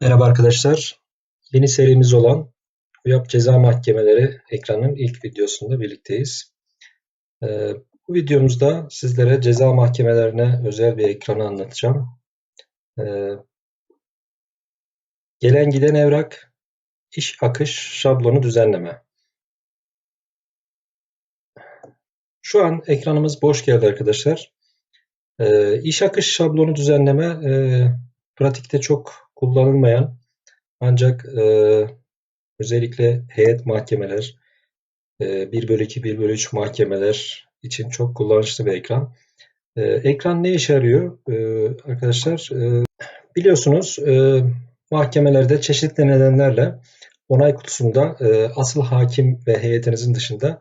Merhaba arkadaşlar. Yeni serimiz olan UYAP Ceza Mahkemeleri ekranın ilk videosunda birlikteyiz. Ee, bu videomuzda sizlere ceza mahkemelerine özel bir ekranı anlatacağım. Ee, gelen giden evrak, iş akış şablonu düzenleme. Şu an ekranımız boş geldi arkadaşlar. Ee, iş akış şablonu düzenleme e, pratikte çok kullanılmayan ancak e, özellikle heyet mahkemeler, e, 1 bölü 2, 1 bölü 3 mahkemeler için çok kullanışlı bir ekran. E, ekran ne işe yarıyor e, arkadaşlar? E, biliyorsunuz e, mahkemelerde çeşitli nedenlerle onay kutusunda e, asıl hakim ve heyetinizin dışında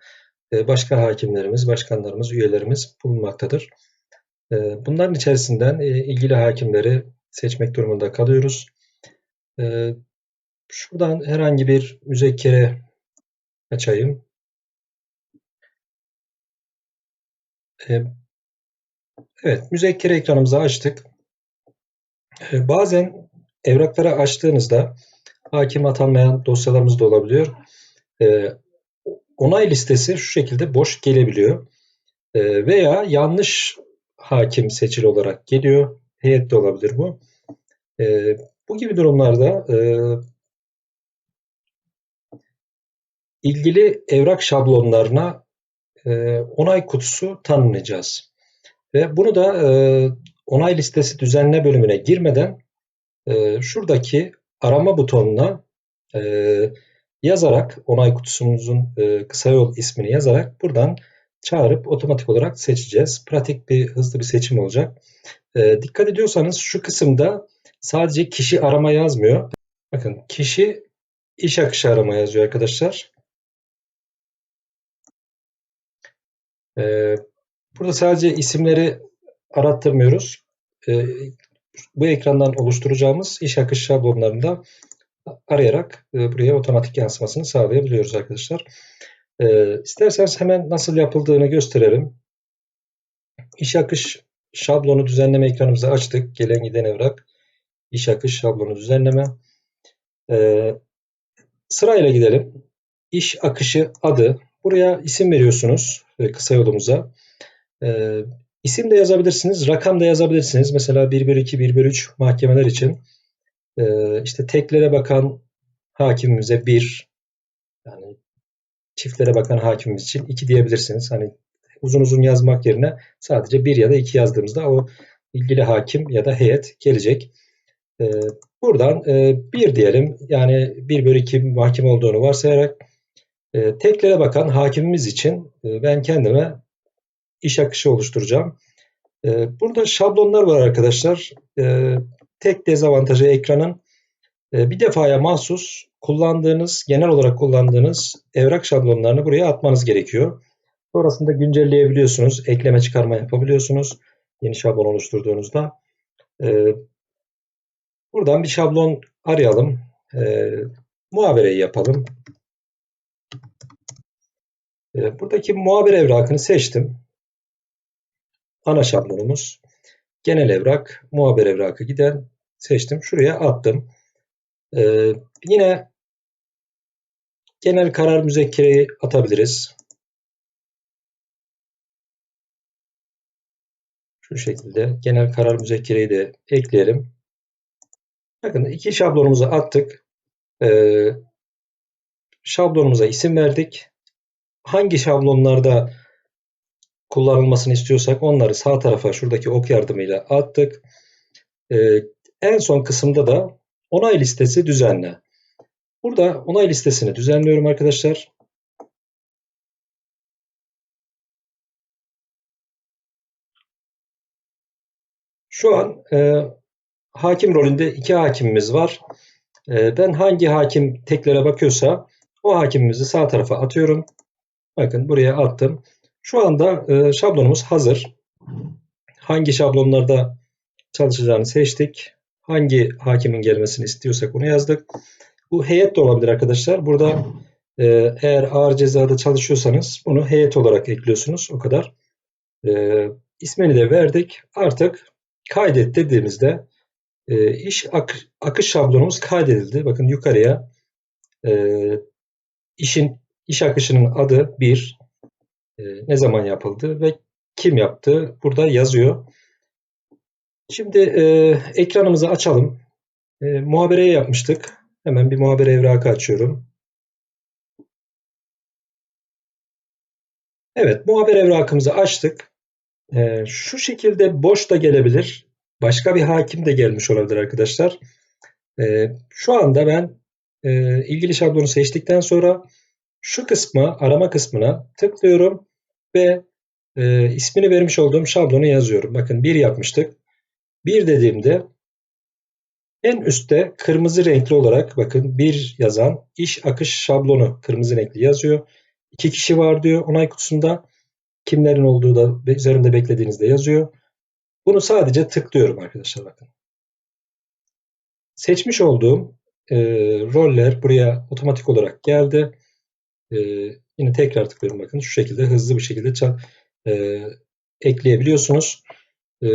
e, başka hakimlerimiz, başkanlarımız, üyelerimiz bulunmaktadır. E, bunların içerisinden e, ilgili hakimleri seçmek durumunda kalıyoruz. E, şuradan herhangi bir müzekkere açayım. E, evet, müzekkere ekranımızı açtık. E, bazen evrakları açtığınızda hakim atanmayan dosyalarımız da olabiliyor. Onay listesi şu şekilde boş gelebiliyor. Veya yanlış hakim seçili olarak geliyor. Heyet de olabilir bu. E, bu gibi durumlarda e, ilgili evrak şablonlarına e, onay kutusu tanımlayacağız. Ve bunu da e, onay listesi düzenle bölümüne girmeden e, şuradaki arama butonuna e, yazarak onay kutusumuzun e, kısa yol ismini yazarak buradan çağırıp otomatik olarak seçeceğiz. Pratik bir hızlı bir seçim olacak. E, dikkat ediyorsanız şu kısımda sadece kişi arama yazmıyor. Bakın kişi iş akışı arama yazıyor arkadaşlar. E, burada sadece isimleri arattırmıyoruz. E, bu ekrandan oluşturacağımız iş akış şablonlarında arayarak e, buraya otomatik yansımasını sağlayabiliyoruz arkadaşlar. E, isterseniz hemen nasıl yapıldığını gösterelim. İş akış şablonu düzenleme ekranımızı açtık. Gelen giden evrak, iş akış şablonu düzenleme. E, sırayla gidelim. İş akışı adı. Buraya isim veriyorsunuz e, kısa yolumuza. E, isim de yazabilirsiniz, rakam da yazabilirsiniz. Mesela 1 bölü 2, 1 bölü 3 mahkemeler için e, işte teklere bakan hakimimize 1, yani çiftlere bakan hakimimiz için 2 diyebilirsiniz. Hani uzun uzun yazmak yerine sadece 1 ya da 2 yazdığımızda o ilgili hakim ya da heyet gelecek. E, buradan e, 1 diyelim. Yani 1 bölü 2 mahkeme olduğunu varsayarak e, teklere bakan hakimimiz için e, ben kendime iş akışı oluşturacağım. E, burada şablonlar var arkadaşlar. E, tek dezavantajı ekranın e, bir defaya mahsus kullandığınız, genel olarak kullandığınız evrak şablonlarını buraya atmanız gerekiyor. Sonrasında güncelleyebiliyorsunuz, ekleme çıkarma yapabiliyorsunuz yeni şablon oluşturduğunuzda. E, buradan bir şablon arayalım. E, muhabereyi yapalım. E, buradaki muhabir evrakını seçtim. Ana şablonumuz. Genel evrak, muhabir evrakı giden seçtim. Şuraya attım. Ee, yine genel karar müzekkereyi atabiliriz. Şu şekilde genel karar müzekkereyi de ekleyelim. Bakın iki şablonumuzu attık. Ee, şablonumuza isim verdik. Hangi şablonlarda kullanılmasını istiyorsak onları sağ tarafa şuradaki ok yardımıyla attık. Ee, en son kısımda da onay listesi düzenle. Burada onay listesini düzenliyorum arkadaşlar. Şu an e, hakim rolünde iki hakimimiz var. E, ben hangi hakim teklere bakıyorsa o hakimimizi sağ tarafa atıyorum. Bakın buraya attım. Şu anda e, şablonumuz hazır. Hangi şablonlarda çalışacağını seçtik. Hangi hakimin gelmesini istiyorsak onu yazdık. Bu heyet de olabilir arkadaşlar. Burada e, eğer ağır cezada çalışıyorsanız bunu heyet olarak ekliyorsunuz. O kadar. E, ismini de verdik. Artık kaydet dediğimizde E, iş ak akış şablonumuz kaydedildi. Bakın yukarıya e, işin iş akışının adı 1, e, ne zaman yapıldı ve kim yaptı burada yazıyor. Şimdi e, ekranımızı açalım. E, muhabereye yapmıştık. Hemen bir muhabere evrakı açıyorum. Evet, muhabere evrakımızı açtık. E, şu şekilde boş da gelebilir. Başka bir hakim de gelmiş olabilir arkadaşlar. E, şu anda ben e, ilgili şablonu seçtikten sonra şu kısma, arama kısmına tıklıyorum ve e, ismini vermiş olduğum şablonu yazıyorum. Bakın bir yapmıştık. Bir dediğimde en üstte kırmızı renkli olarak bakın bir yazan iş akış şablonu kırmızı renkli yazıyor. İki kişi var diyor onay kutusunda. Kimlerin olduğu da üzerinde beklediğinizde yazıyor. Bunu sadece tıklıyorum arkadaşlar bakın. Seçmiş olduğum e, roller buraya otomatik olarak geldi. E, yine tekrar tıklıyorum bakın şu şekilde hızlı bir şekilde e, ekleyebiliyorsunuz. E,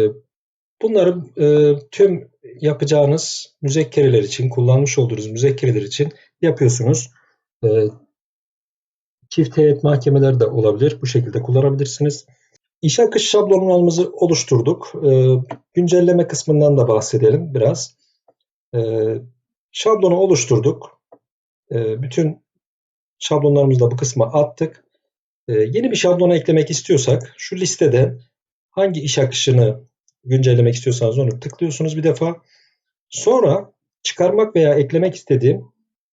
bunları e, tüm yapacağınız müzekkereler için, kullanmış olduğunuz müzekkereler için yapıyorsunuz. E, çift heyet mahkemeler de olabilir. Bu şekilde kullanabilirsiniz. İş akış şablonlarımızı oluşturduk. E, güncelleme kısmından da bahsedelim biraz. E, şablonu oluşturduk. E, bütün şablonlarımızı da bu kısma attık. E, yeni bir şablona eklemek istiyorsak şu listede hangi iş akışını güncellemek istiyorsanız onu tıklıyorsunuz bir defa. Sonra çıkarmak veya eklemek istediğim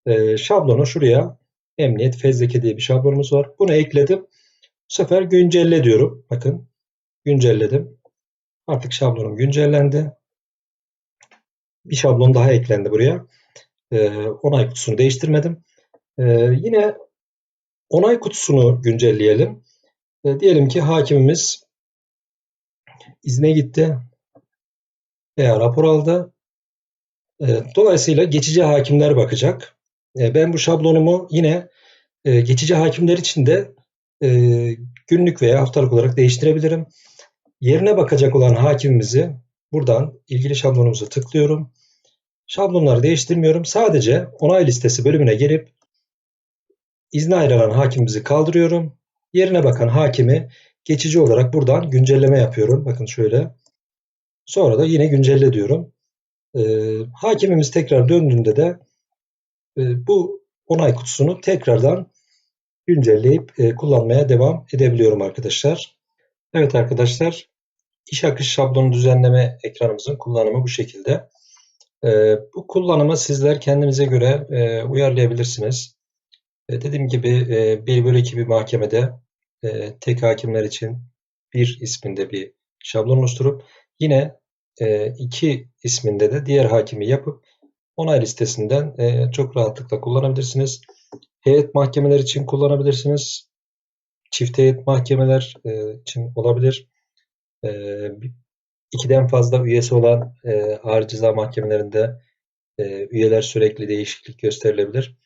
e, şablonu şuraya emniyet fezleke diye bir şablonumuz var. Bunu ekledim. Bu sefer güncelle diyorum. Bakın güncelledim. Artık şablonum güncellendi. Bir şablon daha eklendi buraya. E, onay kutusunu değiştirmedim. E, yine onay kutusunu güncelleyelim. E, diyelim ki hakimimiz izne gitti veya rapor aldı. E, dolayısıyla geçici hakimler bakacak. E, ben bu şablonumu yine e, geçici hakimler için de günlük veya haftalık olarak değiştirebilirim. Yerine bakacak olan hakimimizi buradan ilgili şablonumuza tıklıyorum. Şablonları değiştirmiyorum. Sadece onay listesi bölümüne gelip izne ayrılan hakimimizi kaldırıyorum. Yerine bakan hakimi geçici olarak buradan güncelleme yapıyorum. Bakın şöyle. Sonra da yine güncelle diyorum. E, hakimimiz tekrar döndüğünde de e, bu onay kutusunu tekrardan güncelleyip e, kullanmaya devam edebiliyorum arkadaşlar. Evet arkadaşlar iş akış şablonu düzenleme ekranımızın kullanımı bu şekilde. E, bu kullanımı sizler kendinize göre e, uyarlayabilirsiniz. E, dediğim gibi e, 1 bölü 2 bir mahkemede e, tek hakimler için bir isminde bir şablon oluşturup yine e, iki isminde de diğer hakimi yapıp onay listesinden e, çok rahatlıkla kullanabilirsiniz. Heyet mahkemeler için kullanabilirsiniz. Çift heyet mahkemeler e, için olabilir. E, ikiden fazla üyesi olan e, ağır ceza mahkemelerinde e, üyeler sürekli değişiklik gösterilebilir.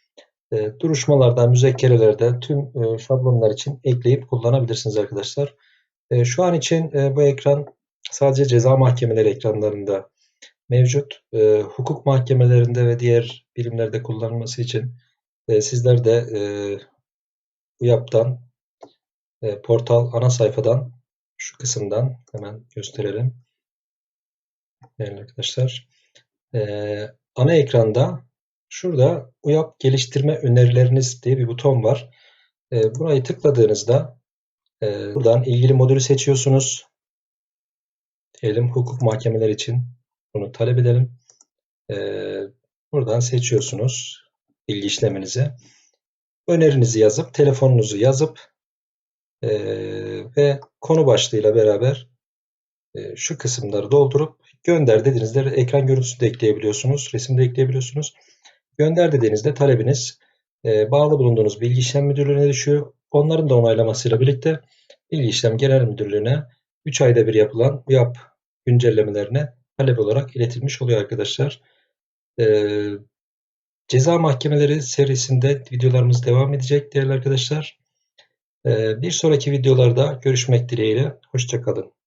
E, duruşmalarda, müzekkerelerde tüm e, şablonlar için ekleyip kullanabilirsiniz arkadaşlar. Şu an için bu ekran sadece ceza mahkemeleri ekranlarında mevcut. Hukuk mahkemelerinde ve diğer birimlerde kullanılması için e, sizler de e, UYAP'tan e, portal ana sayfadan şu kısımdan hemen gösterelim. Değerli arkadaşlar. E, ana ekranda şurada UYAP geliştirme önerileriniz diye bir buton var. E, burayı tıkladığınızda e, buradan ilgili modülü seçiyorsunuz. Diyelim hukuk mahkemeler için bunu talep edelim. Ee, buradan seçiyorsunuz bilgi işleminizi. Önerinizi yazıp, telefonunuzu yazıp e, ve konu başlığıyla beraber e, şu kısımları doldurup gönder dediğinizde ekran görüntüsü de ekleyebiliyorsunuz, resim de ekleyebiliyorsunuz. Gönder dediğinizde talebiniz e, bağlı bulunduğunuz bilgi işlem müdürlüğüne düşüyor. Onların da onaylamasıyla birlikte bilgi işlem genel müdürlüğüne 3 ayda bir yapılan UYAP güncellemelerine talep olarak iletilmiş oluyor arkadaşlar. Ee, ceza mahkemeleri serisinde videolarımız devam edecek değerli arkadaşlar. Ee, bir sonraki videolarda görüşmek dileğiyle. Hoşçakalın.